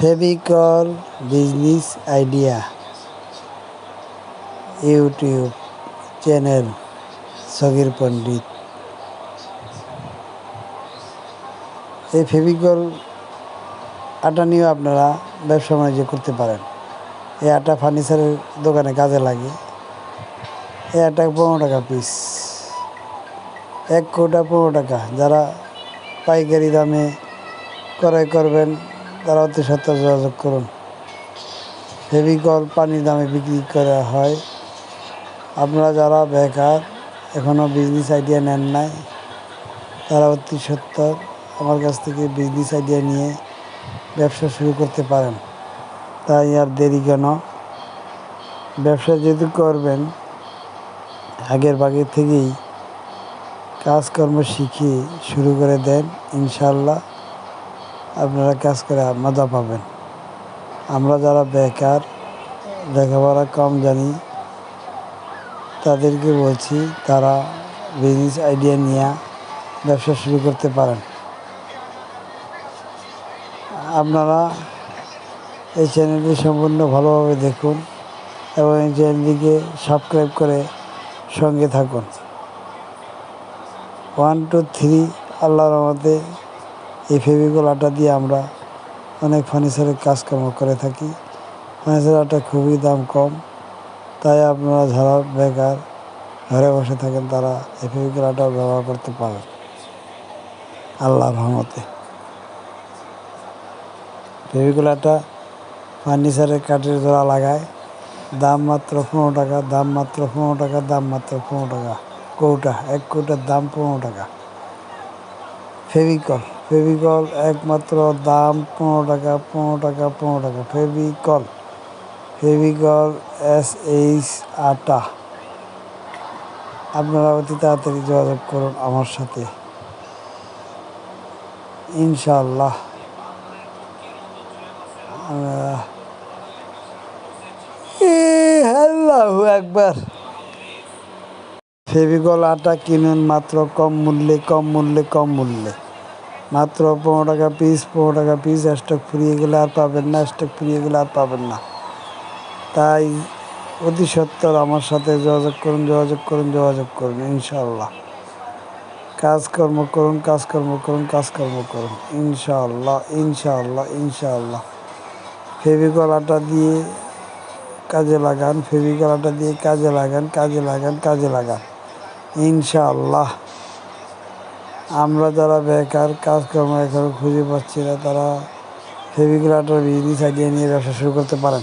Fevicol business idea YouTube channel Sagir Pandit এই Fevicol আটা নিয়েও আপনারা ব্যবসা বাণিজ্য করতে পারেন। এই আটা ফার্নিচারের দোকানে কাজে লাগে। এই আটা পনেরো টাকা পিস এক কোটা পনেরো টাকা। যারা পাইকারি দামে ক্রয় করবেন তারা অতি সত্তর যোগাযোগ করুন। ফেভিকল পানির দামে বিক্রি করা হয়। আপনারা যারা বেকার এখনও বিজনেস আইডিয়া নেন নাই, তারা অতি সত্তর আমার কাছ থেকে বিজনেস আইডিয়া নিয়ে ব্যবসা শুরু করতে পারেন। তাই আর দেরি কেন? ব্যবসা যেহেতু করবেন, আগের বাগে থেকেই কাজকর্ম শিখে শুরু করে দেন ইনশাল্লাহ আপনারা কাজ করে মজা পাবেন। আমরা যারা বেকার, লেখাপড়া কম জানি, তাদেরকে বলছি তারা বিজনেস আইডিয়া নিয়ে ব্যবসা শুরু করতে পারেন। আপনারা এই চ্যানেলটি সম্পূর্ণ ভালোভাবে দেখুন এবং এই চ্যানেলটিকে সাবস্ক্রাইব করে সঙ্গে থাকুন। ওয়ান, টু, থ্রি, আল্লাহর রহমতে এই ফেভিকল আটা দিয়ে আমরা অনেক ফার্নিচারের কাজকর্ম করে থাকি। ফার্নিচার আটা খুবই দাম কম, তাই আপনারা যারা বেকার ঘরে বসে থাকেন তারা এই ফেভিকল আটা ব্যবহার করতে পারেন। আল্লাহর রহমতে। ফেভিকল আটা ফার্নিচারের কাঠের জোড়া লাগায়, দাম মাত্র পনেরো টাকা, দাম মাত্র পনেরো টাকা, দাম মাত্র পনেরো টাকা। কৌটা, এক কৌটার দাম পনেরো টাকা। ফেভিকল। ফেভিকল একমাত্র দাম পনেরো টাকা পনেরো টাকা পনেরো টাকা। ফেভিকল ফেভিকল এস এইচ আটা। আপনারা অতি তাড়াতাড়ি যোগাযোগ করুন আমার সাথে। ইনশাল্লাহ একবার ফেভিকল আটা কিনুন মাত্র কম মূল্যে কম মূল্যে কম মূল্যে। মাত্র পনেরো টাকা পিস পনেরো টাকা পিস স্টক ফুরিয়ে গেলে আর পাবেন না স্টক ফুরিয়ে গেলে আর পাবেন না। তাই অতি সত্তর আমার সাথে যোগাযোগ করুন যোগাযোগ করুন যোগাযোগ করুন ইনশাল্লাহ কাজকর্ম করুন কাজকর্ম করুন কাজকর্ম করুন, ইনশাআল্লাহ ইনশাআল্লাহ ইনশাআল্লাহ। ফেভিকল আটা দিয়ে কাজে লাগান ফেভিকল আটা দিয়ে কাজে লাগান কাজে লাগান কাজে লাগান, ইনশাআল্লাহ। আমরা যারা বেকার কাজকর্ম এখন খুঁজে পাচ্ছি না, তারা ফেভিক্রাটার বিজনেস আইডিয়া নিয়ে ব্যবসা শুরু করতে পারেন।